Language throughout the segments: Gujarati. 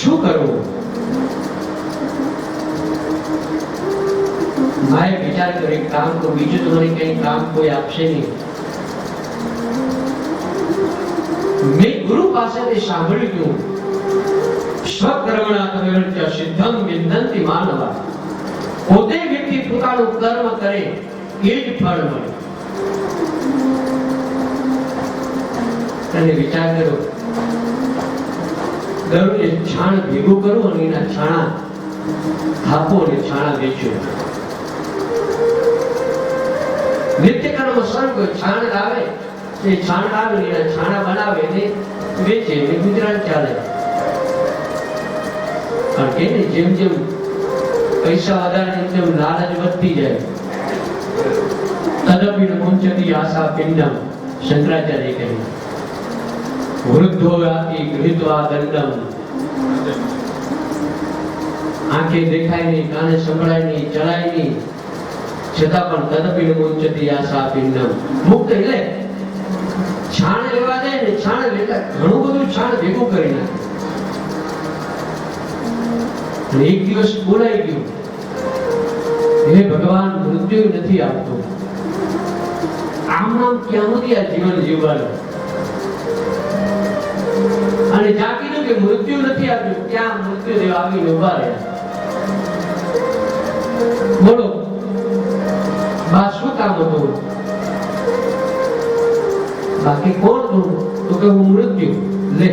શું કરવું માએ વિચાર કર્યો, એક કામ તો બીજું તો મને કઈ કામ કોઈ આપશે નહીં. મેં ગુરુ પાસેથી સાંભળ્યું સ્વકર્મણા પ્રવૃત્ય સિદ્ધમ વિંદંતિ માનવા. પોતે વ્યક્તિ પોતાનું કર્મ કરે, એ જ ફળ મળે. અને વિચાર કર્યો? દરરોજ છાણ ભેગું કરું અને એના છાણા થાપો અને છાણા વેચો. નિત્ય કર્મ સ્વર્ગ છાણ આવે એ છાણ આવે એના છાણા બનાવે ને વેચે ને ગુજરાત ચાલે. કારણ કે જેમ જેમ પૈસા વધારે તેમ તેમ લાલચ વધતી જાય. તદપિન મુંચતી આશા પિંડમ શંકરાચાર્ય કહ્યું વૃદ્ધો યાતિ ગૃહિત્વા દંડમ આંખે દેખાય નહીં કાને સંભળાય નહીં ચલાય નહીં છતાં પણ તદપિન મુંચતી આશા પિંડમ મુક્ત એટલે છાણ લેવા જાય ને છાણ લેતા ઘણું બધું છાણ ભેગું કરી નાખે અને એક દિવસ બોલાઈ ગયું હે ભગવાન મૃત્યુ નથી આપતો આમ નામ ક્યાં સુધી આ જીવન જીવવાનું અને જ્યાં કીધું કે મૃત્યુ નથી આવ્યું ત્યાં મૃત્યુ દેવ આવીને ઊભા રહ્યા બોલો બા શું કામ હતું? બાકી કોણ તું તો કે હું મૃત્યુ. લે.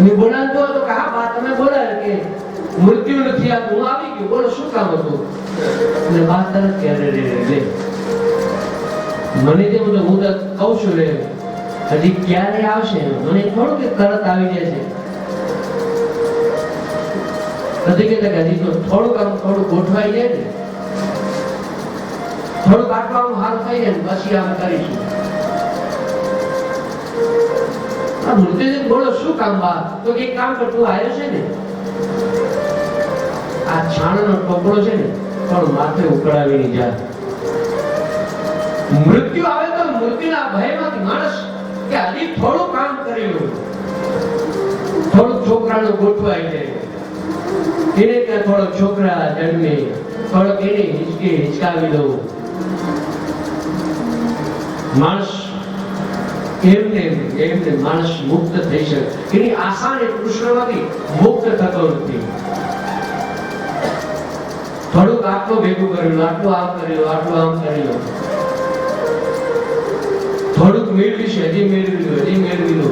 મેં બોલાવતો હતો કે બા, તમે બોલાય કે મૃત્યુ નથી આ હું આવી ગયો. બોલો, શું કામ હતું? અને બા તરત કે રે રે લે. મને જે હું કહું છું, લે. હજી ક્યારે આવશે? મને થોડું કે તરત આવી જશે. નથી કહેતા હજી તો થોડુંક આમ થોડું ગોઠવાઈ જાય ને. થોડુંક આટલું હાલ થઈ જાય ને, પછી આમ કરીશું. આ મૃત્યુંજય બોલો, શું કામ બા? તો કામ કરતું આવ્યો છે ને? આ છાણનો ટોપલો છે ને, પણ માથે ઉકળાવીને જા. મૃત્યુ આવે તો મૃત્યુના ભયમાંથી માણસ કે હજી થોડું કામ કરેલું થોડું છોકરાનું ગોઠવાય છે. એને ત્યાં થોડો છોકરા જન્મે, થોડોક એને હિંચકે હિંચકાવી દઉં. માણસ એમને એમને માણસ મુક્ત થઈ શકે. એની આશા ને કૃષ્ણમાંથી મુક્ત થતો નથી. થોડુંક આટલું ભેગું કર્યું, આટલું આમ કર્યું, આટલું આમ કરેલું થોડુંક મેળવીશું હજી મેળવી લો હજી મેળવી લો.